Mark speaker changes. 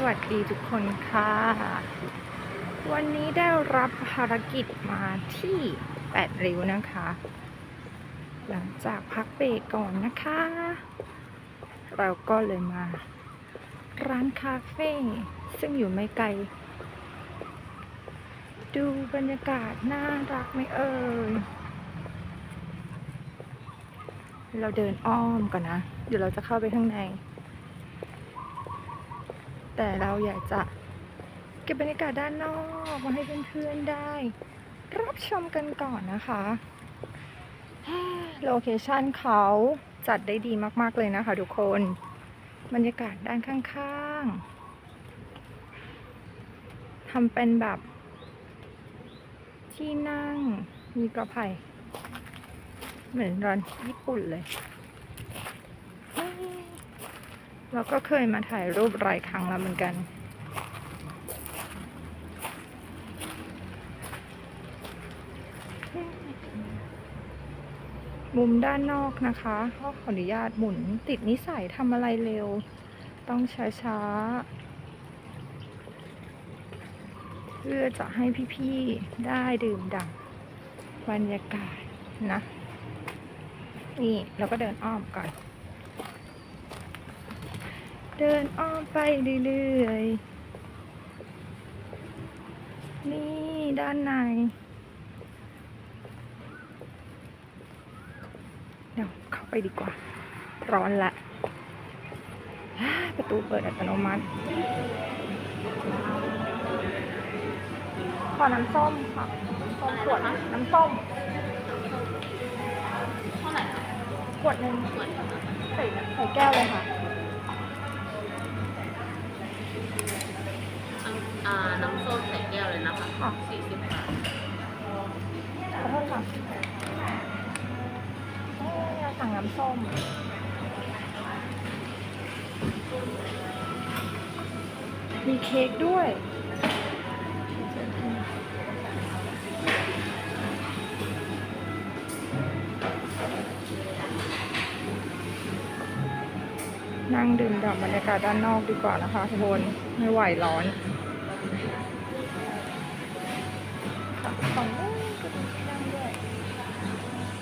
Speaker 1: สวัสดีทุกคนค่ะ วันนี้ได้รับภารกิจมาที่แปดริ้วนะคะ หลังจากพักเบรกก่อนนะคะ เราก็เลยมา ร้านคาเฟ่ซึ่งอยู่ไม่ไกล ดูบรรยากาศน่ารักไหมเอ่ยเราเดินอ้อมก่อนนะ เดี๋ยวเราจะเข้าไปข้างใน แต่เราอยากจะเก็บบรรยากาศด้านนอกมาให้เพื่อนๆได้ รับชมกันก่อนนะคะโลเคชันเขาจัดได้ดีมาก ๆ เลยนะคะทุกคน บรรยากาศด้านข้างๆทำเป็นแบบ ที่นั่งมีกระไผ่เหมือนร้านญี่ปุ่นเลย เราก็เคยมาถ่ายรูปหลายครั้งแล้วเหมือนกัน มุมด้านนอกนะคะขออนุญาตหมุนติดนิสัยทำอะไรเร็ว ต้องช้าๆ เพื่อจะให้พี่ๆ ได้ดื่มด่ำบรรยากาศนะ นี่ เราก็เดินอ้อมก่อน เดินอ้อมไปเรื่อยๆ นี่ด้านใน เดี๋ยวเข้าไปดีกว่า ร้อนละ ประตูเปิดอัตโนมัติ ขอน้ำส้มค่ะส้มขวดน้ำส้มขวดหนึ่งใส่ใส่แก้วเลยค่ะ
Speaker 2: อ่าน้ำส้มใส่แก้วเลยนะคะ
Speaker 1: ค่ะ
Speaker 2: สี่สิบบาท
Speaker 1: ขอโทษค่ะเอ้ยเราสั่งน้ำส้มมีเค้กด้วย นั่งดื่มด่ำบรรยากาศด้านนอกดีกว่านะคะทุกคน ไม่ไหวร้อน